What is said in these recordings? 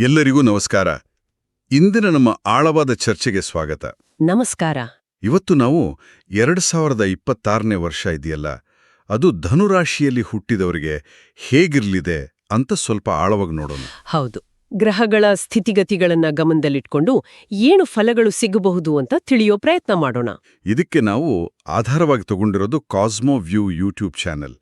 ಎಲ್ಲರಿಗೂ ನಮಸ್ಕಾರ. ಇಂದಿನ ನಮ್ಮ ಆಳವಾದ ಚರ್ಚೆಗೆ ಸ್ವಾಗತ. ನಮಸ್ಕಾರ. ಇವತ್ತು ನಾವು ಎರಡು ಸಾವಿರದ ಇಪ್ಪತ್ತಾರನೇ ವರ್ಷ ಇದೆಯಲ್ಲ. ಅದು ಧನುರಾಶಿಯಲ್ಲಿ ಹುಟ್ಟಿದವರಿಗೆ ಹೇಗಿರಲಿದೆ ಅಂತ ಸ್ವಲ್ಪ ಆಳವಾಗಿ ನೋಡೋಣ. ಹೌದು. ಗ್ರಹಗಳ ಸ್ಥಿತಿಗತಿಗಳನ್ನ ಗಮನದಲ್ಲಿಟ್ಕೊಂಡು ಏನು ಫಲಗಳು ಸಿಗಬಹುದು ಅಂತ ತಿಳಿಯೋ ಪ್ರಯತ್ನ ಮಾಡೋಣ. ಇದಕ್ಕೆ ನಾವು ಆಧಾರವಾಗಿ ತಗೊಂಡಿರೋದು ಕಾಸ್ಮೋ ವ್ಯೂ ಯೂಟ್ಯೂಬ್ ಚಾನೆಲ್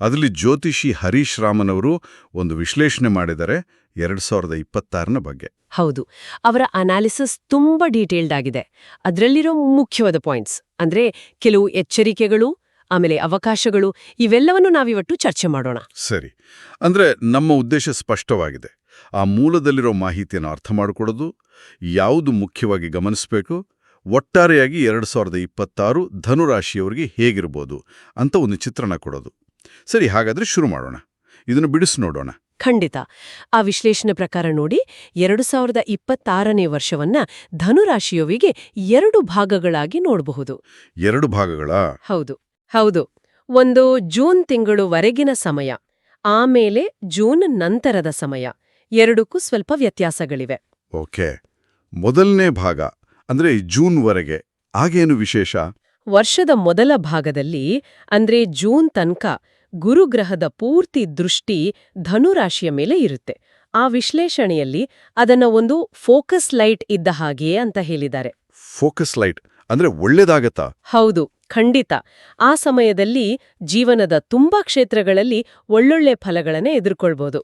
ಅದರಲ್ಲಿ ಜ್ಯೋತಿಷಿ ಹರೀಶ್ ರಾಮನ್ ಅವರು ಒಂದು ವಿಶ್ಲೇಷಣೆ ಮಾಡಿದ್ದಾರೆ. ಎರಡು ಸಾವಿರದ ಇಪ್ಪತ್ತಾರನ ಬಗ್ಗೆ. ಹೌದು. ಅವರ ಅನಾಲಿಸಿಸ್ ತುಂಬಾ ಡೀಟೇಲ್ಡ್ ಆಗಿದೆ. ಅದರಲ್ಲಿರೋ ಮುಖ್ಯವಾದ ಪಾಯಿಂಟ್ಸ್ ಅಂದ್ರೆ ಕೆಲವು ಎಚ್ಚರಿಕೆಗಳು ಆಮೇಲೆ ಅವಕಾಶಗಳು ಇವೆಲ್ಲವನ್ನು ನಾವಿವಟ್ಟು ಚರ್ಚೆ ಮಾಡೋಣ. ಸರಿ. ಅಂದ್ರೆ ನಮ್ಮ ಉದ್ದೇಶ ಸ್ಪಷ್ಟವಾಗಿದೆ. ಆ ಮೂಲದಲ್ಲಿರೋ ಮಾಹಿತಿಯನ್ನು ಅರ್ಥ ಮಾಡಿಕೊಡೋದು ಯಾವುದು ಮುಖ್ಯವಾಗಿ ಗಮನಿಸಬೇಕು ಒಟ್ಟಾರೆಯಾಗಿ ಎರಡು ಸಾವಿರದ ಇಪ್ಪತ್ತಾರು ಧನುರಾಶಿಯವರಿಗೆ ಹೇಗಿರ್ಬೋದು ಅಂತ ಒಂದು ಚಿತ್ರಣ ಕೊಡೋದು. ಸರಿ ಹಾಗಾದ್ರೆ ಶುರು ಮಾಡೋಣ. ಇದನ್ನು ಬಿಡಿಸಿ ನೋಡೋಣ. ಖಂಡಿತ. ಆ ವಿಶ್ಲೇಷಣೆ ಪ್ರಕಾರ ನೋಡಿ ಎರಡು ಸಾವಿರದ ಇಪ್ಪತ್ತಾರನೇ ವರ್ಷವನ್ನ ಧನುರಾಶಿಯೋವಿಗೆ ಎರಡು ಭಾಗಗಳಾಗಿ ನೋಡಬಹುದು. ಎರಡು ಭಾಗಗಳ? ಹೌದು ಹೌದು. ಒಂದು ಜೂನ್ ತಿಂಗಳುವರೆಗಿನ ಸಮಯ ಆಮೇಲೆ ಜೂನ್ ನಂತರದ ಸಮಯ. ಎರಡಕ್ಕೂ ಸ್ವಲ್ಪ ವ್ಯತ್ಯಾಸಗಳಿವೆ. ಓಕೆ. ಮೊದಲನೇ ಭಾಗ ಅಂದ್ರೆ ಜೂನ್ ವರೆಗೆ ಆಗೇನು ವಿಶೇಷ? ವರ್ಷದ ಮೊದಲ ಭಾಗದಲ್ಲಿ ಅಂದ್ರೆ ಜೂನ್ ತನಕ ಗುರುಗ್ರಹದ ಪೂರ್ತಿ ದೃಷ್ಟಿ ಧನುರಾಶಿಯ ಮೇಲೆ ಇರುತ್ತೆ. ಆ ವಿಶ್ಲೇಷಣೆಯಲ್ಲಿ ಅದನ್ನ ಒಂದು ಫೋಕಸ್ ಲೈಟ್ ಇದ್ದ ಹಾಗೆಯೇ ಅಂತ ಹೇಳಿದ್ದಾರೆ. ಫೋಕಸ್ ಲೈಟ್ ಅಂದ್ರೆ ಒಳ್ಳೇದಾಗತ್ತಾ? ಹೌದು ಖಂಡಿತ. ಆ ಸಮಯದಲ್ಲಿ ಜೀವನದ ತುಂಬಾ ಕ್ಷೇತ್ರಗಳಲ್ಲಿ ಒಳ್ಳೊಳ್ಳೆ ಫಲಗಳನ್ನೇ ಎದುರ್ಕೊಳ್ಬೋದು.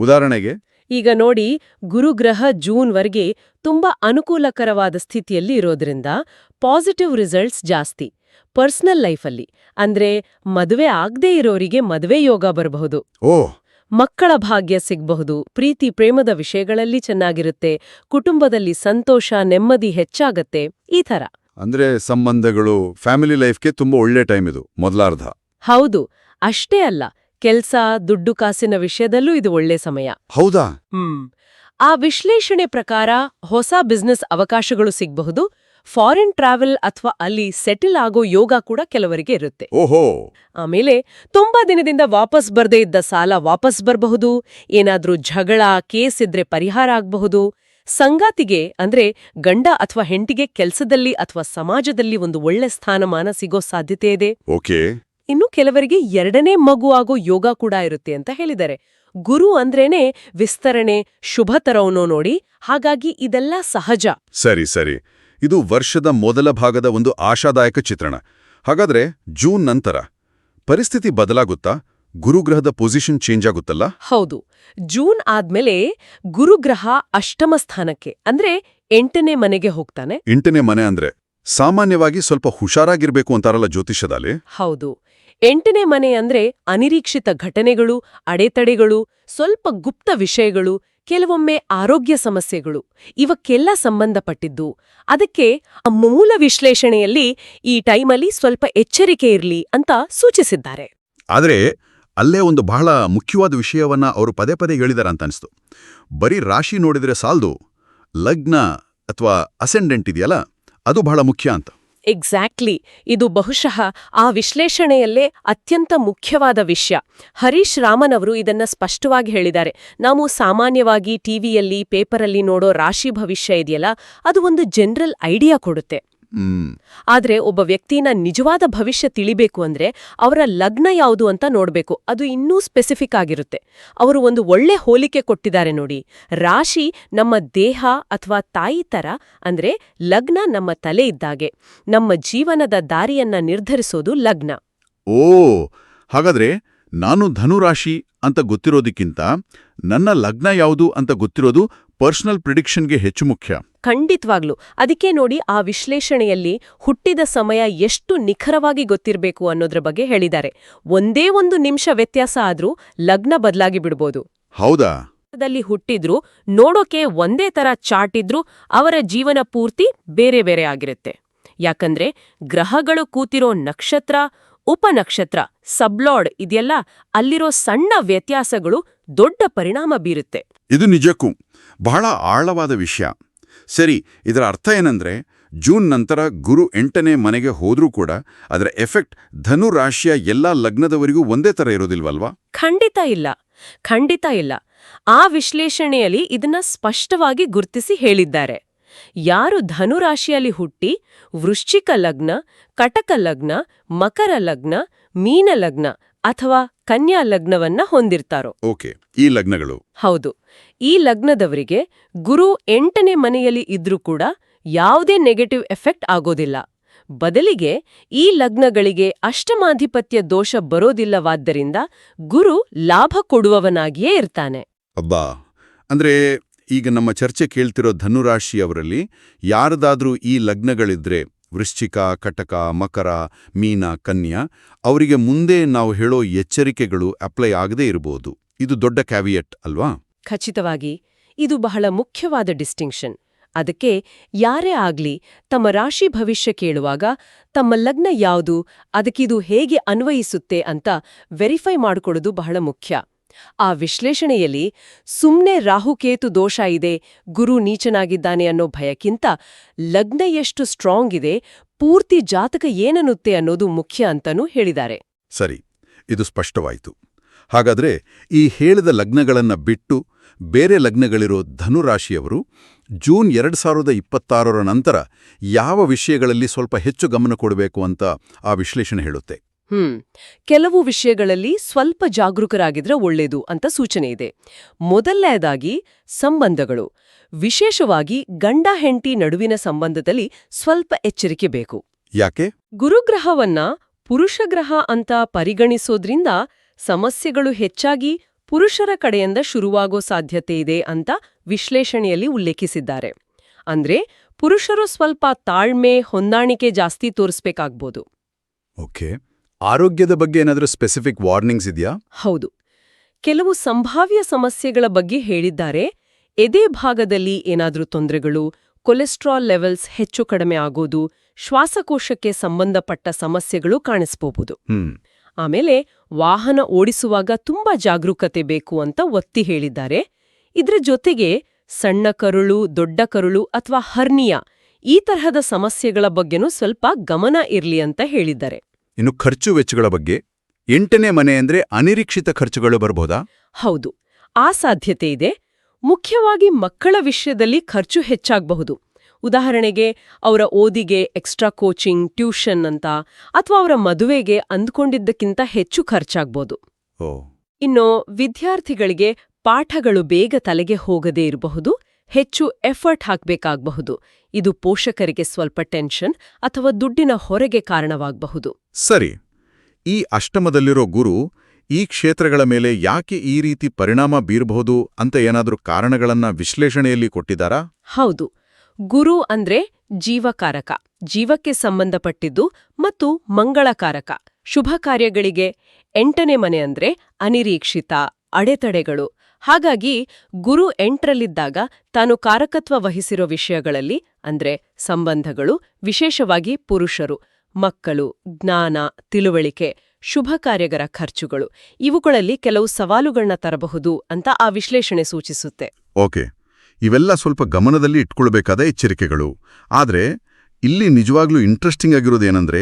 ಉದಾಹರಣೆಗೆ? ಈಗ ನೋಡಿ ಗುರುಗ್ರಹ ಜೂನ್ವರೆಗೆ ತುಂಬಾ ಅನುಕೂಲಕರವಾದ ಸ್ಥಿತಿಯಲ್ಲಿ ಇರೋದ್ರಿಂದ ಪಾಸಿಟಿವ್ ರಿಸಲ್ಟ್ಸ್ ಜಾಸ್ತಿ. ಪರ್ಸನಲ್ ಲೈಫಲ್ಲಿ. ಅಂದ್ರೆ ಮದುವೆ ಆಗದೇ ಇರೋರಿಗೆ ಮದುವೆ ಯೋಗ ಬರಬಹುದು. ಓ. ಮಕ್ಕಳ ಭಾಗ್ಯ ಸಿಗಬಹುದು. ಪ್ರೀತಿ ಪ್ರೇಮದ ವಿಷಯಗಳಲ್ಲಿ ಚೆನ್ನಾಗಿರುತ್ತೆ. ಕುಟುಂಬದಲ್ಲಿ ಸಂತೋಷ ನೆಮ್ಮದಿ ಹೆಚ್ಚಾಗತ್ತೆ. ಈ ಥರ. ಅಂದ್ರೆ ಸಂಬಂಧಗಳು ಫ್ಯಾಮಿಲಿ ಲೈಫ್ಗೆ ತುಂಬಾ ಒಳ್ಳೆ ಟೈಮ್ ಇದು ಮೊದಲಾರ್ಧ. ಹೌದು. ಅಷ್ಟೇ ಅಲ್ಲ ಕೆಲ್ಸ ದುಡ್ಡು ಕಾಸಿನ ವಿಷಯದಲ್ಲೂ ಇದು ಒಳ್ಳೆ ಸಮಯ. ಹೌದಾ? ಹ್ಮ್. ಆ ವಿಶ್ಲೇಷಣೆ ಪ್ರಕಾರ ಹೊಸ ಬಿಸ್ನೆಸ್ ಅವಕಾಶಗಳು ಸಿಗಬಹುದು. ಫಾರಿನ್ ಟ್ರಾವೆಲ್ ಅಥವಾ ಅಲ್ಲಿ ಸೆಟಲ್ ಆಗೋ ಯೋಗ ಕೂಡ ಕೆಲವರಿಗೆ ಇರುತ್ತೆ. ಓಹೋ! ಆಮೇಲೆ ತುಂಬಾ ದಿನದಿಂದ ವಾಪಸ್ ಬರ್ದೇ ಇದ್ದ ಸಾಲ ವಾಪಸ್ ಬರಬಹುದು ಏನಾದ್ರೂ ಜಗಳ ಕೇಸ್ ಇದ್ರೆ ಪರಿಹಾರ ಆಗಬಹುದು. ಸಂಗಾತಿಗೆ ಅಂದ್ರೆ ಗಂಡ ಅಥವಾ ಹೆಂಡಿಗೆ ಕೆಲಸದಲ್ಲಿ ಅಥವಾ ಸಮಾಜದಲ್ಲಿ ಒಂದು ಒಳ್ಳೆ ಸ್ಥಾನಮಾನ ಸಿಗೋ ಸಾಧ್ಯತೆ ಇದೆ. ಓಕೆ. ಇನ್ನು ಕೆಲವರಿಗೆ ಎರಡನೇ ಮಗು ಆಗೋ ಯೋಗ ಕೂಡ ಇರುತ್ತೆ ಅಂತ ಹೇಳಿದ್ದಾರೆ. ಗುರು ಅಂದ್ರೇನೆ ವಿಸ್ತರಣೆ ಶುಭ ತರವನೋ ನೋಡಿ ಹಾಗಾಗಿ ಇದೆಲ್ಲ ಸಹಜ. ಸರಿ ಸರಿ. ಇದು ವರ್ಷದ ಮೊದಲ ಭಾಗದ ಒಂದು ಆಶಾದಾಯಕ ಚಿತ್ರಣ. ಹಾಗಾದ್ರೆ ಜೂನ್ ನಂತರ ಪರಿಸ್ಥಿತಿ ಬದಲಾಗುತ್ತಾ? ಗುರುಗ್ರಹದ ಪೊಸಿಷನ್ ಚೇಂಜ್ ಆಗುತ್ತಲ್ಲ ಹೌದು. ಜೂನ್ ಆದ್ಮೇಲೆ ಗುರುಗ್ರಹ ಅಷ್ಟಮ ಸ್ಥಾನಕ್ಕೆ ಅಂದ್ರೆ ಎಂಟನೇ ಮನೆಗೆ ಹೋಗ್ತಾನೆ. ಎಂಟನೇ ಮನೆ ಅಂದ್ರೆ ಸಾಮಾನ್ಯವಾಗಿ ಸ್ವಲ್ಪ ಹುಷಾರಾಗಿರ್ಬೇಕು ಅಂತಾರಲ್ಲ ಜ್ಯೋತಿಷದಲ್ಲಿ ಹೌದು. ಎಂಟನೇ ಮನೆ ಅಂದ್ರೆ ಅನಿರೀಕ್ಷಿತ ಘಟನೆಗಳು ಅಡೆತಡೆಗಳು ಸ್ವಲ್ಪ ಗುಪ್ತ ವಿಷಯಗಳು ಕೆಲವೊಮ್ಮೆ ಆರೋಗ್ಯ ಸಮಸ್ಯೆಗಳು ಇವಕ್ಕೆಲ್ಲ ಸಂಬಂಧಪಟ್ಟಿದ್ದು. ಅದಕ್ಕೆ ಮೂಲ ವಿಶ್ಲೇಷಣೆಯಲ್ಲಿ ಈ ಟೈಮಲ್ಲಿ ಸ್ವಲ್ಪ ಎಚ್ಚರಿಕೆ ಇರಲಿ ಅಂತ ಸೂಚಿಸಿದ್ದಾರೆ. ಆದ್ರೆ ಅಲ್ಲೇ ಒಂದು ಬಹಳ ಮುಖ್ಯವಾದ ವಿಷಯವನ್ನ ಅವರು ಪದೇ ಪದೇ ಹೇಳಿದಾರ ಅಂತ ಅನಿಸ್ತು ಬರೀ ರಾಶಿ ನೋಡಿದ್ರೆ ಸಾಲ್ದು ಲಗ್ನ ಅಥವಾ ಅಸೆಂಡೆಂಟ್ ಇದೆಯಲ್ಲ, ಅದು ಬಹಳ ಮುಖ್ಯ ಅಂತ. ಎಕ್ಸಾಕ್ಟ್ಲಿ ಇದು ಬಹುಶಃ ಆ ವಿಶ್ಲೇಷಣೆಯಲ್ಲೇ ಅತ್ಯಂತ ಮುಖ್ಯವಾದ ವಿಷಯ. ಹರೀಶ್ ರಾಮನ್ ಅವರು ಇದನ್ನ ಸ್ಪಷ್ಟವಾಗಿ ಹೇಳಿದ್ದಾರೆ. ನಾವು ಸಾಮಾನ್ಯವಾಗಿ ಟಿವಿಯಲ್ಲಿ, ಪೇಪರಲ್ಲಿ ನೋಡೋ ರಾಶಿ ಭವಿಷ್ಯ ಇದೆಯಲ್ಲ, ಅದು ಒಂದು ಜನರಲ್ ಐಡಿಯಾ ಕೊಡುತ್ತೆ. ಆದ್ರೆ ಒಬ್ಬ ವ್ಯಕ್ತಿನ ನಿಜವಾದ ಭವಿಷ್ಯ ತಿಳಿಬೇಕು ಅಂದ್ರೆ ಅವರ ಲಗ್ನ ಯಾವುದು ಅಂತ ನೋಡ್ಬೇಕು. ಅದು ಇನ್ನೂ ಸ್ಪೆಸಿಫಿಕ್ ಆಗಿರುತ್ತೆ. ಅವರು ಒಂದು ಒಳ್ಳೆ ಹೋಲಿಕೆ ಕೊಟ್ಟಿದ್ದಾರೆ ನೋಡಿ. ರಾಶಿ ನಮ್ಮ ದೇಹ ಅಥವಾ ತಾಯಿ ತರ ಅಂದ್ರೆ ಲಗ್ನ ನಮ್ಮ ತಲೆ ಇದ್ದಾಗೆ. ನಮ್ಮ ಜೀವನದ ದಾರಿಯನ್ನ ನಿರ್ಧರಿಸೋದು ಲಗ್ನ. ಓ ಹಾಗಾದ್ರೆ ನಾನು ಧನುರಾಶಿ ಅಂತ ಗೊತ್ತಿರೋದಕ್ಕಿಂತ ನನ್ನ ಲಗ್ನ ಯಾವುದು ಅಂತ ಗೊತ್ತಿರೋದು ಪರ್ಸನಲ್ ಪ್ರಿಡಿಕ್ಷನ್ಗೆ ಹೆಚ್ಚು ಮುಖ್ಯ. ಖಂಡಿತವಾಗ್ಲು. ಅದಕ್ಕೆ ನೋಡಿ ಆ ವಿಶ್ಲೇಷಣೆಯಲ್ಲಿ ಹುಟ್ಟಿದ ಸಮಯ ಎಷ್ಟು ನಿಖರವಾಗಿ ಗೊತ್ತಿರಬೇಕು ಅನ್ನೋದ್ರ ಬಗ್ಗೆ ಹೇಳಿದ್ದಾರೆ. ಒಂದೇ ಒಂದು ನಿಮಿಷ ವ್ಯತ್ಯಾಸ ಆದ್ರೂ ಲಗ್ನ ಬದಲಾಗಿ ಬಿಡ್ಬೋದು. ಹೌದಾ? ದಲ್ಲಿ ಹುಟ್ಟಿದ್ರು ನೋಡೋಕೆ ಒಂದೇ ತರ ಚಾರ್ಟ್ ಇದ್ರೂ ಅವರ ಜೀವನ ಪೂರ್ತಿ ಬೇರೆ ಬೇರೆ ಆಗಿರುತ್ತೆ. ಯಾಕಂದ್ರೆ ಗ್ರಹಗಳು ಕೂತಿರೋ ನಕ್ಷತ್ರ ಉಪನಕ್ಷತ್ರ ಸಬ್ಲಾಡ್ ಇದೆಲ್ಲ ಅಲ್ಲಿರೋ ಸಣ್ಣ ವ್ಯತ್ಯಾಸಗಳು ದೊಡ್ಡ ಪರಿಣಾಮ ಬೀರುತ್ತೆ. ಇದು ನಿಜಕ್ಕೂ ಬಹಳ ಆಳವಾದ ವಿಷಯ. ಸರಿ, ಇದರ ಅರ್ಥ ಏನಂದ್ರೆ ಜೂನ್ ನಂತರ ಗುರು ಎಂಟನೇ ಮನೆಗೆ ಹೋದ್ರೂ ಕೂಡ ಅದರ ಎಫೆಕ್ಟ್ ಧನು ರಾಶಿಯ ಎಲ್ಲಾ ಲಗ್ನದವರಿಗೂ ಒಂದೇ ತರ ಇರೋದಿಲ್ವಲ್ವಾ? ಖಂಡಿತ ಇಲ್ಲ. ಖಂಡಿತ ಇಲ್ಲ. ಆ ವಿಶ್ಲೇಷಣೆಯಲ್ಲಿ ಇದನ್ನ ಸ್ಪಷ್ಟವಾಗಿ ಗುರ್ತಿಸಿ ಹೇಳಿದ್ದಾರೆ. ಯಾರು ಧನುರಾಶಿಯಲ್ಲಿ ಹುಟ್ಟಿ ವೃಶ್ಚಿಕ ಲಗ್ನ, ಕಟಕ ಲಗ್ನ, ಮಕರ ಲಗ್ನ, ಮೀನ ಲಗ್ನ ಅಥವಾ ಕನ್ಯಾ ಲಗ್ನವನ್ನ ಹೊಂದಿರ್ತಾರೋ? ಓಕೆ ಈ ಲಗ್ನಗಳು. ಹೌದು. ಈ ಲಗ್ನದವರಿಗೆ ಗುರು ಎಂಟನೇ ಮನೆಯಲ್ಲಿ ಇದ್ರೂ ಕೂಡ ಯಾವುದೇ ನೆಗೆಟಿವ್ ಎಫೆಕ್ಟ್ ಆಗೋದಿಲ್ಲ. ಬದಲಿಗೆ ಈ ಲಗ್ನಗಳಿಗೆ ಅಷ್ಟಮಾಧಿಪತ್ಯ ದೋಷ ಬರೋದಿಲ್ಲವಾದ್ದರಿಂದ ಗುರು ಲಾಭ ಕೊಡುವವನಾಗಿಯೇ ಇರ್ತಾನೆ. ಅಬ್ಬಾ! ಅಂದ್ರೆ ಈಗ ನಮ್ಮ ಚರ್ಚೆ ಕೇಳ್ತಿರೋ ಧನುರಾಶಿಯವರಲ್ಲಿ ಯಾರದಾದ್ರೂ ಈ ಲಗ್ನಗಳಿದ್ರೆ ವೃಶ್ಚಿಕ, ಕಟಕ, ಮಕರ, ಮೀನ, ಕನ್ಯಾ ಅವರಿಗೆ ಮುಂದೆ ನಾವು ಹೇಳೋ ಎಚ್ಚರಿಕೆಗಳು ಅಪ್ಲೈ ಆಗದೇ ಇರಬಹುದು. ಇದು ದೊಡ್ಡ ಕ್ಯಾವಿಯಟ್ ಅಲ್ವಾ? ಖಚಿತವಾಗಿ, ಇದು ಬಹಳ ಮುಖ್ಯವಾದ ಡಿಸ್ಟಿಂಕ್ಷನ್. ಅದಕ್ಕೆ ಯಾರೇ ಆಗ್ಲಿ ತಮ್ಮ ರಾಶಿ ಭವಿಷ್ಯ ಕೇಳುವಾಗ ತಮ್ಮ ಲಗ್ನ ಯಾವುದು ಅದಕ್ಕಿದು ಹೇಗೆ ಅನ್ವಯಿಸುತ್ತೆ ಅಂತ ವೆರಿಫೈ ಮಾಡಿಕೊಳ್ಳೋದು ಬಹಳ ಮುಖ್ಯ. ಆ ವಿಶ್ಲೇಷಣೆಯಲ್ಲಿ ಸುಮ್ನೆ ರಾಹುಕೇತು ದೋಷ ಇದೆ, ಗುರು ನೀಚನಾಗಿದ್ದಾನೆ ಅನ್ನೋ ಭಯಕ್ಕಿಂತ ಲಗ್ನ ಎಷ್ಟು ಸ್ಟ್ರಾಂಗ್ ಇದೆ, ಪೂರ್ತಿ ಜಾತಕ ಏನನ್ನುತ್ತೆ ಅನ್ನೋದು ಮುಖ್ಯ ಅಂತನೂ ಹೇಳಿದ್ದಾರೆ. ಸರಿ, ಇದು ಸ್ಪಷ್ಟವಾಯಿತು. ಹಾಗಾದ್ರೆ ಈ ಹೇಳಿದ ಲಗ್ನಗಳನ್ನ ಬಿಟ್ಟು ಬೇರೆ ಲಗ್ನಗಳಿರೋ ಧನುರಾಶಿಯವರು ಜೂನ್ ಎರಡು ಸಾವಿರದ ಇಪ್ಪತ್ತಾರರ ನಂತರ ಯಾವ ವಿಷಯಗಳಲ್ಲಿ ಸ್ವಲ್ಪ ಹೆಚ್ಚು ಗಮನ ಕೊಡಬೇಕು ಅಂತ ಆ ವಿಶ್ಲೇಷಣೆ ಹೇಳುತ್ತೆ. ಹ್ಮ್. ಕೆಲವು ವಿಷಯಗಳಲ್ಲಿ ಸ್ವಲ್ಪ ಜಾಗರೂಕರಾಗಿದ್ರೆ ಒಳ್ಳೇದು ಅಂತ ಸೂಚನೆ ಇದೆ. ಮೊದಲನೆಯದಾಗಿ ಸಂಬಂಧಗಳು. ವಿಶೇಷವಾಗಿ ಗಂಡ ಹೆಂಡತಿ ನಡುವಿನ ಸಂಬಂಧದಲ್ಲಿ ಸ್ವಲ್ಪ ಎಚ್ಚರಿಕೆ ಬೇಕು. ಯಾಕೆ? ಗುರುಗ್ರಹವನ್ನ ಪುರುಷಗ್ರಹ ಅಂತ ಪರಿಗಣಿಸೋದ್ರಿಂದ ಸಮಸ್ಯೆಗಳು ಹೆಚ್ಚಾಗಿ ಪುರುಷರ ಕಡೆಯಿಂದ ಶುರುವಾಗೋ ಸಾಧ್ಯತೆ ಇದೆ ಅಂತ ವಿಶ್ಲೇಷಣೆಯಲ್ಲಿ ಉಲ್ಲೇಖಿಸಿದ್ದಾರೆ. ಅಂದ್ರೆ ಪುರುಷರು ಸ್ವಲ್ಪ ತಾಳ್ಮೆ ಹೊಂದಾಣಿಕೆ ಜಾಸ್ತಿ ತೋರಿಸ್ಬೇಕಾಗ್ಬೋದು. ಓಕೆ. ಆರೋಗ್ಯದ ಬಗ್ಗೆ ಏನಾದರೂ ಸ್ಪೆಸಿಫಿಕ್ ವಾರ್ನಿಂಗ್ಸ್ ಇದೆಯಾ? ಹೌದು. ಕೆಲವು ಸಂಭಾವ್ಯ ಸಮಸ್ಯೆಗಳ ಬಗ್ಗೆ ಹೇಳಿದ್ದಾರೆ. ಎದೆ ಭಾಗದಲ್ಲಿ ಏನಾದರೂ ತೊಂದರೆಗಳು ಕೊಲೆಸ್ಟ್ರಾಲ್ ಲೆವೆಲ್ಸ್ ಹೆಚ್ಚು ಕಡಿಮೆ ಆಗೋದು ಶ್ವಾಸಕೋಶಕ್ಕೆ ಸಂಬಂಧಪಟ್ಟ ಸಮಸ್ಯೆಗಳು ಕಾಣಿಸಬಹುದು ಆಮೇಲೆ ವಾಹನ ಓಡಿಸುವಾಗ ತುಂಬಾ ಜಾಗರೂಕತೆ ಬೇಕು ಅಂತ ಒತ್ತಿ ಹೇಳಿದ್ದಾರೆ. ಇದರ ಜೊತೆಗೆ ಸಣ್ಣ ಕರುಳು ದೊಡ್ಡ ಕರುಳು ಅಥವಾ ಹರ್ನಿಯಾ ಈ ತರಹದ ಸಮಸ್ಯೆಗಳ ಬಗ್ಗೆನೂ ಸ್ವಲ್ಪ ಗಮನ ಇರ್ಲಿ ಅಂತ ಹೇಳಿದ್ದಾರೆ. ಇನ್ನು ಖರ್ಚು ವೆಚ್ಚಗಳ ಬಗ್ಗೆ ಎಂಟನೇ ಮನೆ ಅಂದ್ರೆ ಅನಿರೀಕ್ಷಿತ ಖರ್ಚುಗಳು ಬರ್ಬೋದಾ? ಹೌದು. ಆ ಸಾಧ್ಯತೆ ಇದೆ. ಮುಖ್ಯವಾಗಿ ಮಕ್ಕಳ ವಿಷಯದಲ್ಲಿ ಖರ್ಚು ಹೆಚ್ಚಾಗಬಹುದು. ಉದಾಹರಣೆಗೆ ಅವರ ಓದಿಗೆ ಎಕ್ಸ್ಟ್ರಾ ಕೋಚಿಂಗ್ ಟ್ಯೂಷನ್ ಅಂತ ಅಥವಾ ಅವರ ಮದುವೆಗೆ ಅಂದ್ಕೊಂಡಿದ್ದಕ್ಕಿಂತ ಹೆಚ್ಚು ಖರ್ಚಾಗ್ಬೋದು. ಇನ್ನು ವಿದ್ಯಾರ್ಥಿಗಳಿಗೆ ಪಾಠಗಳು ಬೇಗ ತಲೆಗೆ ಹೋಗದೇ ಇರಬಹುದು ಹೆಚ್ಚು ಎಫರ್ಟ್ ಹಾಕ್ಬೇಕಾಗಬಹುದು. ಇದು ಪೋಷಕರಿಗೆ ಸ್ವಲ್ಪ ಟೆನ್ಷನ್ ಅಥವಾ ದುಡ್ಡಿನ ಹೊರೆಗೆ ಕಾರಣವಾಗಬಹುದು. ಸರಿ. ಈ ಅಷ್ಟಮದಲ್ಲಿರೋ ಗುರು ಈ ಕ್ಷೇತ್ರಗಳ ಮೇಲೆ ಯಾಕೆ ಈ ರೀತಿ ಪರಿಣಾಮ ಬೀರಬಹುದು ಅಂತ ಏನಾದರೂ ಕಾರಣಗಳನ್ನ ವಿಶ್ಲೇಷಣೆಯಲ್ಲಿ ಕೊಟ್ಟಿದ್ದಾರಾ? ಹೌದು. ಗುರು ಅಂದ್ರೆ ಜೀವಕಾರಕ ಜೀವಕ್ಕೆ ಸಂಬಂಧಪಟ್ಟಿದ್ದು ಮತ್ತು ಮಂಗಳಕಾರಕ. ಶುಭ ಕಾರ್ಯಗಳಿಗೆ ಎಂಟನೇ ಮನೆ ಅಂದ್ರೆ ಅನಿರೀಕ್ಷಿತ ಅಡೆತಡೆಗಳು. ಹಾಗಾಗಿ ಗುರು ಎಂಟರಲ್ಲಿದ್ದಾಗ ತಾನು ಕಾರಕತ್ವ ವಹಿಸಿರೋ ವಿಷಯಗಳಲ್ಲಿ ಅಂದ್ರೆ ಸಂಬಂಧಗಳು ವಿಶೇಷವಾಗಿ ಪುರುಷರು ಮಕ್ಕಳು ಜ್ಞಾನ ತಿಳುವಳಿಕೆ ಶುಭ ಕಾರ್ಯಗರ ಖರ್ಚುಗಳು ಇವುಗಳಲ್ಲಿ ಕೆಲವು ಸವಾಲುಗಳನ್ನ ತರಬಹುದು ಅಂತ ಆ ವಿಶ್ಲೇಷಣೆ ಸೂಚಿಸುತ್ತೆ. ಓಕೆ. ಇವೆಲ್ಲ ಸ್ವಲ್ಪ ಗಮನದಲ್ಲಿ ಇಟ್ಕೊಳ್ಬೇಕಾದ ಎಚ್ಚರಿಕೆಗಳು. ಆದರೆ ಇಲ್ಲಿ ನಿಜವಾಗ್ಲೂ ಇಂಟ್ರೆಸ್ಟಿಂಗ್ ಆಗಿರೋದೇನೆಂದ್ರೆ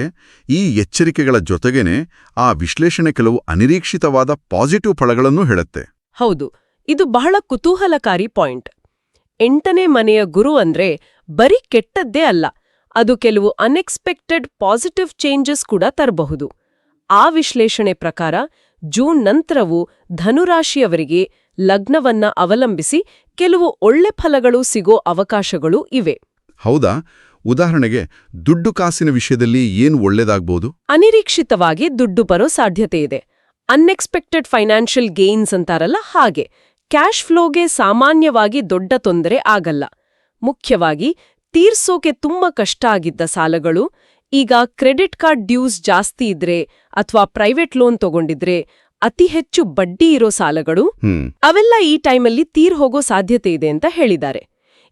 ಈ ಎಚ್ಚರಿಕೆಗಳ ಜೊತೆಗೇನೆ ಆ ವಿಶ್ಲೇಷಣೆ ಕೆಲವು ಅನಿರೀಕ್ಷಿತವಾದ ಪಾಸಿಟಿವ್ ಫಳಗಳನ್ನು ಹೇಳುತ್ತೆ. ಹೌದು. ಇದು ಬಹಳ ಕುತೂಹಲಕಾರಿ ಪಾಯಿಂಟ್ ಎಂಟನೇ ಮನೆಯ ಗುರು ಅಂದ್ರೆ ಬರೀ ಕೆಟ್ಟದ್ದೇ ಅಲ್ಲ ಅದು ಕೆಲವು ಅನ್ಎಕ್ಸ್ಪೆಕ್ಟೆಡ್ ಪಾಸಿಟಿವ್ ಚೇಂಜಸ್ ಕೂಡ ತರಬಹುದು. ಆ ವಿಶ್ಲೇಷಣೆ ಪ್ರಕಾರ ಜೂನ್ ನಂತರವೂ ಧನುರಾಶಿಯವರಿಗೆ ಲಗ್ನವನ್ನ ಅವಲಂಬಿಸಿ ಕೆಲವು ಒಳ್ಳೆ ಫಲಗಳು ಸಿಗೋ ಅವಕಾಶಗಳು ಇವೆ. ಹೌದಾ? ಉದಾಹರಣೆಗೆ ದುಡ್ಡು ಕಾಸಿನ ವಿಷಯದಲ್ಲಿ ಏನು ಒಳ್ಳೇದಾಗ್ಬೋದು? ಅನಿರೀಕ್ಷಿತವಾಗಿ ದುಡ್ಡು ಬರೋ ಸಾಧ್ಯತೆ ಇದೆ. ಅನ್ಎಕ್ಸ್ಪೆಕ್ಟೆಡ್ ಫೈನಾನ್ಷಿಯಲ್ ಗೇನ್ಸ್ ಅಂತಾರಲ್ಲ ಹಾಗೆ. ಕ್ಯಾಶ್ ಫ್ಲೋಗೆ ಸಾಮಾನ್ಯವಾಗಿ ದೊಡ್ಡ ತೊಂದರೆ ಆಗಲ್ಲ. ಮುಖ್ಯವಾಗಿ ತೀರ್ಸೋಕೆ ತುಂಬಾ ಕಷ್ಟ ಆಗಿದ್ದ ಸಾಲಗಳು ಈಗ ಕ್ರೆಡಿಟ್ ಕಾರ್ಡ್ ಡ್ಯೂಸ್ ಜಾಸ್ತಿ ಇದ್ರೆ ಅಥವಾ ಪ್ರೈವೇಟ್ ಲೋನ್ ತಗೊಂಡಿದ್ರೆ ಅತಿ ಹೆಚ್ಚು ಬಡ್ಡಿ ಇರೋ ಸಾಲಗಳು ಅವೆಲ್ಲ ಈ ಟೈಮಲ್ಲಿ ತೀರ್ ಹೋಗೋ ಸಾಧ್ಯತೆ ಇದೆ ಅಂತ ಹೇಳಿದ್ದಾರೆ.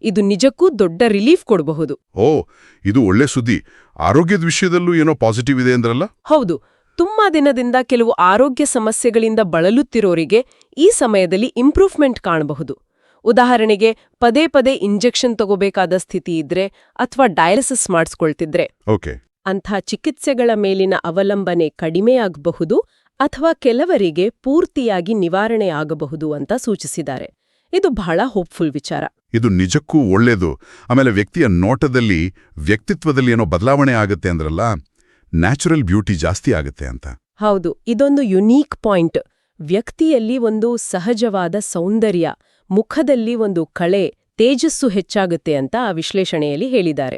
ಇದು ನಿಜಕ್ಕೂ ದೊಡ್ಡ ರಿಲೀಫ್ ಕೊಡಬಹುದು. ಓ ಇದು ಒಳ್ಳೆ ಸುದ್ದಿ. ಆರೋಗ್ಯದ ವಿಷಯದಲ್ಲೂ ಏನೋ ಪಾಸಿಟಿವ್ ಇದೆ ಅಂದ್ರಲ್ಲ? ಹೌದು. ತುಂಬಾ ದಿನದಿಂದ ಕೆಲವು ಆರೋಗ್ಯ ಸಮಸ್ಯೆಗಳಿಂದ ಬಳಲುತ್ತಿರೋರಿಗೆ ಈ ಸಮಯದಲ್ಲಿ ಇಂಪ್ರೂವ್ಮೆಂಟ್ ಕಾಣಬಹುದು. ಉದಾಹರಣೆಗೆ ಪದೇ ಪದೇ ಇಂಜೆಕ್ಷನ್ ತಗೋಬೇಕಾದ ಸ್ಥಿತಿ ಇದ್ರೆ ಅಥವಾ ಡಯಾಲಿಸಿಸ್ ಮಾಡಿಸ್ಕೊಳ್ತಿದ್ರೆ ಓಕೆ. ಅಂಥ ಚಿಕಿತ್ಸೆಗಳ ಮೇಲಿನ ಅವಲಂಬನೆ ಕಡಿಮೆಯಾಗಬಹುದು ಅಥವಾ ಕೆಲವರಿಗೆ ಪೂರ್ತಿಯಾಗಿ ನಿವಾರಣೆಯಾಗಬಹುದು ಅಂತ ಸೂಚಿಸಿದ್ದಾರೆ. ಇದು ಬಹಳ ಹೋಪ್ಫುಲ್ ವಿಚಾರ. ಇದು ನಿಜಕ್ಕೂ ಒಳ್ಳೇದು. ಆಮೇಲೆ ವ್ಯಕ್ತಿಯ ನೋಟದಲ್ಲಿ ವ್ಯಕ್ತಿತ್ವದಲ್ಲಿ ಏನೋ ಬದಲಾವಣೆ ಆಗುತ್ತೆ ಅಂದ್ರಲ್ಲ ನ್ಯಾಚುರಲ್ ಬ್ಯೂಟಿ ಜಾಸ್ತಿ ಆಗುತ್ತೆ ಅಂತ. ಹೌದು ಇದೊಂದು ಯುನೀಕ್ ಪಾಯಿಂಟ್. ವ್ಯಕ್ತಿಯಲ್ಲಿ ಒಂದು ಸಹಜವಾದ ಸೌಂದರ್ಯ ಮುಖದಲ್ಲಿ ಒಂದು ಕಳೆ ತೇಜಸ್ಸು ಹೆಚ್ಚಾಗುತ್ತೆ ಅಂತ ಆ ವಿಶ್ಲೇಷಣೆಯಲ್ಲಿ ಹೇಳಿದ್ದಾರೆ.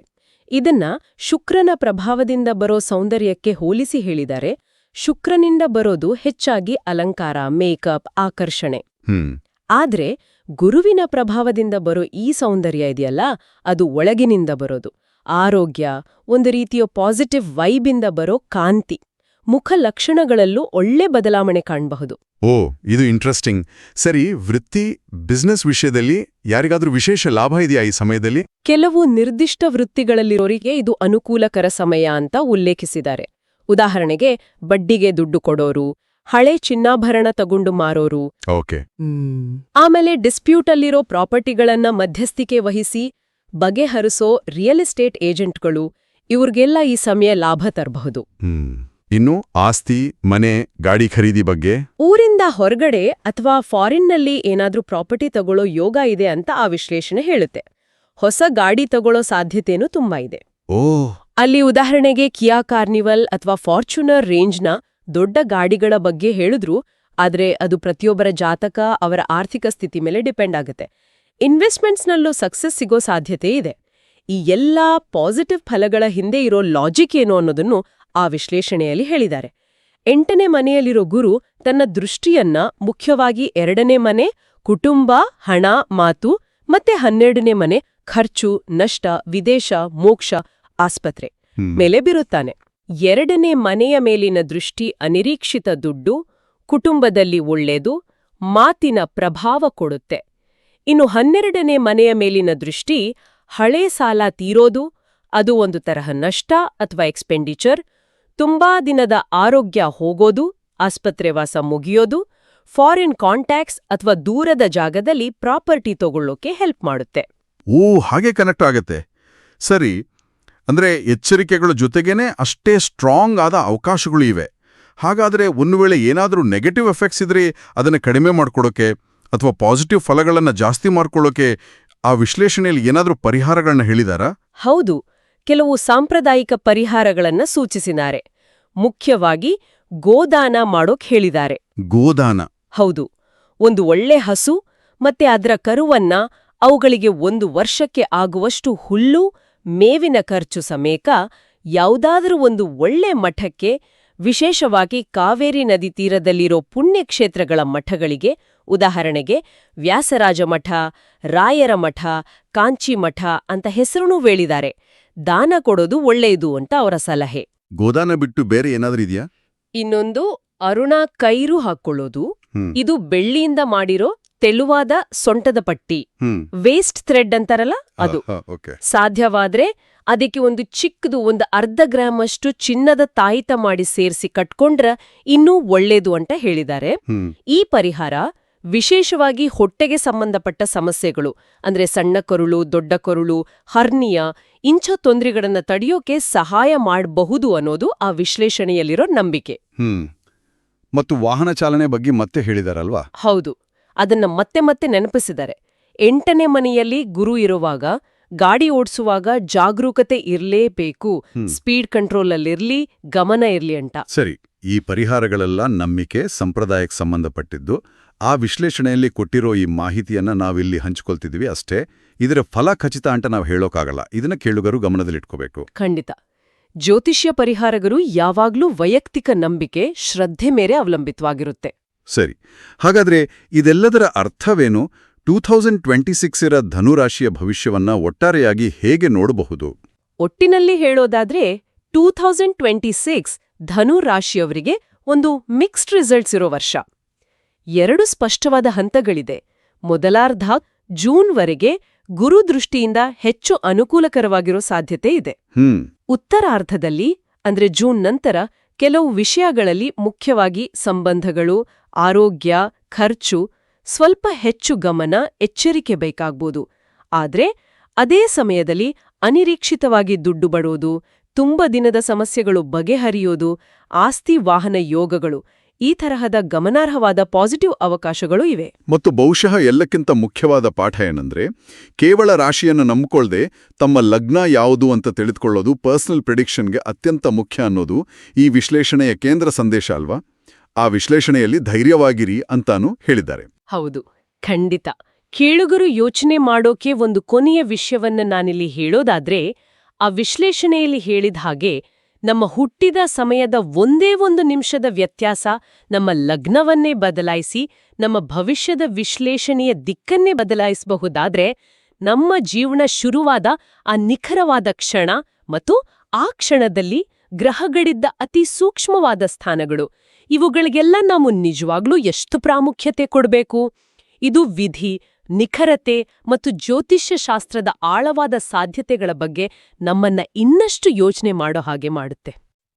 ಇದನ್ನ ಶುಕ್ರನ ಪ್ರಭಾವದಿಂದ ಬರೋ ಸೌಂದರ್ಯಕ್ಕೆ ಹೋಲಿಸಿ ಹೇಳಿದ್ದಾರೆ. ಶುಕ್ರನಿಂದ ಬರೋದು ಹೆಚ್ಚಾಗಿ ಅಲಂಕಾರ ಮೇಕಪ್ ಆಕರ್ಷಣೆ. ಆದ್ರೆ ಗುರುವಿನ ಪ್ರಭಾವದಿಂದ ಬರೋ ಈ ಸೌಂದರ್ಯ ಇದೆಯಲ್ಲ ಅದು ಒಳಗಿನಿಂದ ಬರೋದು. ಆರೋಗ್ಯ ಒಂದು ರೀತಿಯ ಪಾಸಿಟಿವ್ ವೈಬಿಂದ ಬರೋ ಕಾಂತಿ. ಮುಖ ಲಕ್ಷಣಗಳಲ್ಲೂ ಒಳ್ಳೆ ಬದಲಾವಣೆ ಕಾಣಬಹುದು. ಓ ಇದು ಇಂಟ್ರೆಸ್ಟಿಂಗ್ ಸರಿ ವೃತ್ತಿ ಬಿಸ್ನೆಸ್ ವಿಷಯದಲ್ಲಿ ಯಾರಿಗಾದ್ರೂ ವಿಶೇಷ ಲಾಭ ಇದೆಯಾ ಈ ಸಮಯದಲ್ಲಿ? ಕೆಲವು ನಿರ್ದಿಷ್ಟ ವೃತ್ತಿಗಳಲ್ಲಿರೋರಿಗೆ ಇದು ಅನುಕೂಲಕರ ಸಮಯ ಅಂತ ಉಲ್ಲೇಖಿಸಿದ್ದಾರೆ. ಉದಾಹರಣೆಗೆ ಬಡ್ಡಿಗೆ ದುಡ್ಡು ಕೊಡೋರು ಹಳೆ ಚಿನ್ನಾಭರಣ ತಗೊಂಡು ಮಾರೋರು. ಓಕೆ. ಆಮೇಲೆ ಡಿಸ್ಪ್ಯೂಟಲ್ಲಿರೋ ಪ್ರಾಪರ್ಟಿಗಳನ್ನ ಮಧ್ಯಸ್ಥಿಕೆ ವಹಿಸಿ ಬಗೆಹರಿಸೋ ರಿಯಲ್ ಎಸ್ಟೇಟ್ ಏಜೆಂಟ್ಗಳು ಇವ್ರಿಗೆಲ್ಲ ಈ ಸಮಯ ಲಾಭ ತರಬಹುದು. ಇನ್ನು ಆಸ್ತಿ ಮನೆ ಗಾಡಿ ಖರೀದಿ ಬಗ್ಗೆ? ಊರಿಂದ ಹೊರಗಡೆ ಅಥವಾ ಫಾರಿನ್ನಲ್ಲಿ ಏನಾದ್ರೂ ಪ್ರಾಪರ್ಟಿ ತಗೊಳ್ಳೋ ಯೋಗ ಇದೆ ಅಂತ ಆ ವಿಶ್ಲೇಷಣೆ ಹೇಳುತ್ತೆ. ಹೊಸ ಗಾಡಿ ತಗೊಳ್ಳೋ ಸಾಧ್ಯತೆನೂ ತುಂಬಾ ಇದೆ. ಓ. ಅಲ್ಲಿ ಉದಾಹರಣೆಗೆ ಕಿಯಾ ಕಾರ್ನಿವಲ್ ಅಥವಾ ಫಾರ್ಚುನರ್ ರೇಂಜ್ನ ದೊಡ್ಡ ಗಾಡಿಗಳ ಬಗ್ಗೆ ಹೇಳಿದ್ರು ಆದ್ರೆ ಅದು ಪ್ರತಿಯೊಬ್ಬರ ಜಾತಕ ಅವರ ಆರ್ಥಿಕ ಸ್ಥಿತಿ ಮೇಲೆ ಡಿಪೆಂಡ್ ಆಗುತ್ತೆ. ಇನ್ವೆಸ್ಟ್ಮೆಂಟ್ಸ್ನಲ್ಲೂ ಸಕ್ಸಸ್ ಸಿಗೋ ಸಾಧ್ಯತೆ ಇದೆ. ಈ ಎಲ್ಲಾ ಪಾಸಿಟಿವ್ ಫಲಗಳ ಹಿಂದೆ ಇರೋ ಲಾಜಿಕ್ ಏನು ಅನ್ನೋದನ್ನು ಆ ವಿಶ್ಲೇಷಣೆಯಲ್ಲಿ ಹೇಳಿದ್ದಾರೆ. ಎಂಟನೇ ಮನೆಯಲ್ಲಿರೋ ಗುರು ತನ್ನ ದೃಷ್ಟಿಯನ್ನ ಮುಖ್ಯವಾಗಿ ಎರಡನೇ ಮನೆ ಕುಟುಂಬ ಹಣ ಮಾತು ಮತ್ತೆ ಹನ್ನೆರಡನೇ ಮನೆ ಖರ್ಚು ನಷ್ಟ ವಿದೇಶ ಮೋಕ್ಷ ಆಸ್ಪತ್ರೆ ಮೇಲೆ ಬಿರುತ್ತಾನೆ. ಎರಡನೇ ಮನೆಯ ಮೇಲಿನ ದೃಷ್ಟಿ ಅನಿರೀಕ್ಷಿತ ದುಡ್ಡು ಕುಟುಂಬದಲ್ಲಿ ಒಳ್ಳೇದು ಮಾತಿನ ಪ್ರಭಾವ ಕೊಡುತ್ತೆ. ಇನ್ನು ಹನ್ನೆರಡನೇ ಮನೆಯ ಮೇಲಿನ ದೃಷ್ಟಿ, ಹಳೆ ಸಾಲ ತೀರೋದು, ಅದು ಒಂದು ತರಹ ನಷ್ಟ ಅಥವಾ ಎಕ್ಸ್ಪೆಂಡಿಚರ್ ತುಂಬಾ ದಿನದ ಆರೋಗ್ಯ ಹೋಗೋದು, ಆಸ್ಪತ್ರೆ ವಾಸ ಮುಗಿಯೋದು ಫಾರಿನ್ ಕಾಂಟ್ಯಾಕ್ಟ್ಸ್ ಅಥವಾ ದೂರದ ಜಾಗದಲ್ಲಿ ಪ್ರಾಪರ್ಟಿ ತಗೊಳ್ಳೋಕೆ ಹೆಲ್ಪ್ ಮಾಡುತ್ತೆ. ಓ, ಹಾಗೆ ಕನೆಕ್ಟ್ ಆಗತ್ತೆ. ಸರಿ, ಅಂದ್ರೆ ಎಚ್ಚರಿಕೆಗಳ ಜೊತೆಗೇನೆ ಅಷ್ಟೇ ಸ್ಟ್ರಾಂಗ್ ಆದ ಅವಕಾಶಗಳು ಇವೆ. ಹಾಗಾದ್ರೆ ಒಂದು ವೇಳೆ ಏನಾದರೂ ನೆಗೆಟಿವ್ ಎಫೆಕ್ಟ್ಸ್ ಇದ್ರೆ ಅದನ್ನ ಕಡಿಮೆ ಮಾಡ್ಕೊಡೋಕೆ ಅಥವಾ ಪಾಸಿಟಿವ್ ಫಲಗಳನ್ನ ಜಾಸ್ತಿ ಮಾಡ್ಕೊಳ್ಳೋಕೆ ಆ ವಿಶ್ಲೇಷಣೆಯಲ್ಲಿ ಏನಾದರೂ ಪರಿಹಾರಗಳನ್ನ ಹೇಳಿದಾರಾ? ಹೌದು. ಕೆಲವು ಸಾಂಪ್ರದಾಯಿಕ ಪರಿಹಾರಗಳನ್ನ ಸೂಚಿಸಿದ್ದಾರೆ. ಮುಖ್ಯವಾಗಿ ಗೋದಾನ ಮಾಡೋಕ್ ಹೇಳಿದ್ದಾರೆ. ಗೋದಾನ? ಹೌದು. ಒಂದು ಒಳ್ಳೆ ಹಸು ಮತ್ತೆ ಅದರ ಕರುವನ್ನ ಅವುಗಳಿಗೆ ಒಂದು ವರ್ಷಕ್ಕೆ ಆಗುವಷ್ಟು ಹುಲ್ಲು ಮೇವಿನ ಖರ್ಚು ಸಮೇಕ ಯಾವುದಾದರೂ ಒಂದು ಒಳ್ಳೆ ಮಠಕ್ಕೆ ವಿಶೇಷವಾಗಿ ಕಾವೇರಿ ನದಿ ತೀರದಲ್ಲಿರೋ ಪುಣ್ಯಕ್ಷೇತ್ರಗಳ ಮಠಗಳಿಗೆ ಉದಾಹರಣೆಗೆ ವ್ಯಾಸರಾಜ ಮಠ ರಾಯರ ಮಠ ಕಾಂಚಿ ಮಠ ಅಂತ ಹೆಸರುನೂ ವೇಳಿದ್ದಾರೆ ದಾನ ಕೊಡೋದು ಒಳ್ಳೆಯದು ಅಂತ ಅವರ ಸಲಹೆ. ಗೋದಾನ ಬಿಟ್ಟು ಬೇರೆ ಏನಾದ್ರೂ ಇದೆಯಾ? ಇನ್ನೊಂದು ಅರುಣ ಕೈರು ಹಾಕೊಳ್ಳೋದು. ಇದು ಬೆಳ್ಳಿಯಿಂದ ಮಾಡಿರೋ ತೆಳುವಾದ ಸೊಂಟದ ಪಟ್ಟಿ. ಹ್ಮ್. ವೇಸ್ಟ್ ಥ್ರೆಡ್ ಅಂತಾರಲ್ಲ ಅದು. ಓಕೆ. ಸಾಧ್ಯವಾದ್ರೆ ಅದಕ್ಕೆ ಒಂದು ಚಿಕ್ಕದು ಒಂದು ಅರ್ಧ ಗ್ರಾಮ್ ಅಷ್ಟು ಚಿನ್ನದ ತಾಯಿತ ಮಾಡಿ ಸೇರಿಸಿ ಕಟ್ಕೊಂಡ್ರ ಇನ್ನೂ ಒಳ್ಳೇದು ಅಂತ ಹೇಳಿದ್ದಾರೆ. ಹ್ಮ್. ಈ ಪರಿಹಾರ ವಿಶೇಷವಾಗಿ ಹೊಟ್ಟೆಗೆ ಸಂಬಂಧಪಟ್ಟ ಸಮಸ್ಯೆಗಳು ಅಂದ್ರೆ ಸಣ್ಣ ಕರುಳು ದೊಡ್ಡ ಕರುಳು ಹರ್ನಿಯ ಇಂಚ ತೊಂದರೆಗಳನ್ನ ತಡೆಯೋಕೆ ಸಹಾಯ ಮಾಡಬಹುದು ಅನ್ನೋದು ಆ ವಿಶ್ಲೇಷಣೆಯಲ್ಲಿರೋ ನಂಬಿಕೆ. ಹ್ಮ್. ಮತ್ತು ವಾಹನ ಚಾಲನೆ ಬಗ್ಗೆ ಮತ್ತೆ ಹೇಳಿದಾರಲ್ವಾ? ಹೌದು. ಅದನ್ನ ಮತ್ತೆ ಮತ್ತೆ ನೆನಪಿಸಿದ್ದಾರೆ ಎಂಟನೇ ಮನೆಯಲ್ಲಿ ಗುರು ಇರುವಾಗ ಗಾಡಿ ಓಡಿಸುವಾಗ ಜಾಗರೂಕತೆ ಇರಲೇಬೇಕು ಸ್ಪೀಡ್ ಸ್ಪೀಡ್ ಕಂಟ್ರೋಲಲ್ಲಿರ್ಲಿ ಗಮನ ಇರ್ಲಿ ಅಂತ. ಸರಿ. ಈ ಪರಿಹಾರಗಳೆಲ್ಲ ನಂಬಿಕೆ ಸಂಪ್ರದಾಯಕ್ಕೆ ಸಂಬಂಧಪಟ್ಟಿದ್ದು. ಆ ವಿಶ್ಲೇಷಣೆಯಲ್ಲಿ ಕೊಟ್ಟಿರೋ ಈ ಮಾಹಿತಿಯನ್ನ ನಾವಿಲ್ಲಿ ಹಂಚ್ಕೊಳ್ತಿದ್ವಿ ಅಷ್ಟೇ. ಇದರ ಫಲ ಖಚಿತ ಅಂತ ನಾವು ಹೇಳೋಕ್ಕಾಗಲ್ಲ ಇದನ್ನ ಕೇಳುಗರು ಗಮನದಲ್ಲಿಟ್ಕೋಬೇಕು. ಖಂಡಿತ. ಜ್ಯೋತಿಷ್ಯ ಪರಿಹಾರಗಳು ಯಾವಾಗ್ಲೂ ವೈಯಕ್ತಿಕ ನಂಬಿಕೆ ಶ್ರದ್ಧೆ ಮೇರೆ ಅವಲಂಬಿತವಾಗಿರುತ್ತೆ. ಸರಿ. ಹಾಗಾದ್ರೆ ಇದೆಲ್ಲದರ ಅರ್ಥವೇನು? ಟೂ ಥೌಸಂಡ್ ಟ್ವೆಂಟಿ ಸಿಕ್ಸಿರ ಧನುರಾಶಿಯ ಭವಿಷ್ಯವನ್ನ ಒಟ್ಟಾರೆಯಾಗಿ ಹೇಗೆ ನೋಡಬಹುದು? ಒಟ್ಟಿನಲ್ಲಿ ಹೇಳೋದಾದ್ರೆ ಟೂ ಥೌಸಂಡ್ ಟ್ವೆಂಟಿ ಸಿಕ್ಸ್ ಧನುರಾಶಿಯವರಿಗೆ ಒಂದು ಮಿಕ್ಸ್ಡ್ ರಿಸಲ್ಟ್ಸ್ ಇರೋ ವರ್ಷ. ಎರಡು ಸ್ಪಷ್ಟವಾದ ಹಂತಗಳಿದೆ. ಮೊದಲಾರ್ಧ ಜೂನ್ವರೆಗೆ ಗುರು ದೃಷ್ಟಿಯಿಂದ ಹೆಚ್ಚು ಅನುಕೂಲಕರವಾಗಿರೋ ಸಾಧ್ಯತೆ ಇದೆ. ಉತ್ತರಾರ್ಧದಲ್ಲಿ ಅಂದ್ರೆ ಜೂನ್ ನಂತರ ಕೆಲವು ವಿಷಯಗಳಲ್ಲಿ ಮುಖ್ಯವಾಗಿ ಸಂಬಂಧಗಳು ಆರೋಗ್ಯ ಖರ್ಚು ಸ್ವಲ್ಪ ಹೆಚ್ಚು ಗಮನ ಎಚ್ಚರಿಕೆ ಬೇಕಾಗ್ಬೋದು. ಆದ್ರೆ ಅದೇ ಸಮಯದಲ್ಲಿ ಅನಿರೀಕ್ಷಿತವಾಗಿ ದುಡ್ಡು ಬಡೋದು ತುಂಬ ದಿನದ ಸಮಸ್ಯೆಗಳು ಬಗೆಹರಿಯೋದು ಆಸ್ತಿ ವಾಹನ ಯೋಗಗಳು ಈ ತರಹದ ಗಮನಾರ್ಹವಾದ ಪಾಸಿಟಿವ್ ಅವಕಾಶಗಳು ಇವೆ. ಮತ್ತು ಬಹುಶಃ ಎಲ್ಲಕ್ಕಿಂತ ಮುಖ್ಯವಾದ ಪಾಠ ಏನಂದ್ರೆ ಕೇವಲ ರಾಶಿಯನ್ನು ನಂಬಿಕೊಳ್ಳದೆ ತಮ್ಮ ಲಗ್ನ ಯಾವುದು ಅಂತ ತಿಳಿದುಕೊಳ್ಳೋದು ಪರ್ಸನಲ್ ಪ್ರಿಡಿಕ್ಷನ್ಗೆ ಅತ್ಯಂತ ಮುಖ್ಯ ಅನ್ನೋದು ಈ ವಿಶ್ಲೇಷಣೆಯ ಕೇಂದ್ರ ಸಂದೇಶ ಅಲ್ವಾ? ಆ ವಿಶ್ಲೇಷಣೆಯಲ್ಲಿ ಧೈರ್ಯವಾಗಿರಿ ಅಂತಾನೂ ಹೇಳಿದ್ದಾರೆ. ಹೌದು ಖಂಡಿತ. ಕೇಳುಗರು ಯೋಚನೆ ಮಾಡೋಕೆ ಒಂದು ಕೊನೆಯ ವಿಷಯವನ್ನ ನಾನಿಲ್ಲಿ ಹೇಳೋದಾದ್ರೆ ಆ ವಿಶ್ಲೇಷಣೆಯಲ್ಲಿ ಹೇಳಿದ ಹಾಗೆ ನಮ್ಮ ಹುಟ್ಟಿದ ಸಮಯದ ಒಂದೇ ಒಂದು ನಿಮಿಷದ ವ್ಯತ್ಯಾಸ ನಮ್ಮ ಲಗ್ನವನ್ನೇ ಬದಲಾಯಿಸಿ, ನಮ್ಮ ಭವಿಷ್ಯದ ವಿಶ್ಲೇಷಣೆಯ ದಿಕ್ಕನ್ನೇ ಬದಲಾಯಿಸಬಹುದಾದ್ರೆ, ನಮ್ಮ ಜೀವನ ಶುರುವಾದ ಆ ನಿಖರವಾದ ಕ್ಷಣ ಮತ್ತು ಆ ಕ್ಷಣದಲ್ಲಿ ಗ್ರಹಗಳಿದ್ದ ಅತಿ ಸೂಕ್ಷ್ಮವಾದ ಸ್ಥಾನಗಳು. ಇವುಗಳಿಗೆಲ್ಲ ನಾವು ನಿಜವಾಗ್ಲೂ ಎಷ್ಟು ಪ್ರಾಮುಖ್ಯತೆ ಕೊಡಬೇಕು? ಇದು ವಿಧಿ ನಿಖರತೆ ಮತ್ತು ಜ್ಯೋತಿಷ್ಯ ಶಾಸ್ತ್ರದ ಆಳವಾದ ಸಾಧ್ಯತೆಗಳ ಬಗ್ಗೆ ನಮ್ಮನ್ನ ಇನ್ನಷ್ಟು ಯೋಚನೆ ಮಾಡೋ ಹಾಗೆ ಮಾಡುತ್ತೆ.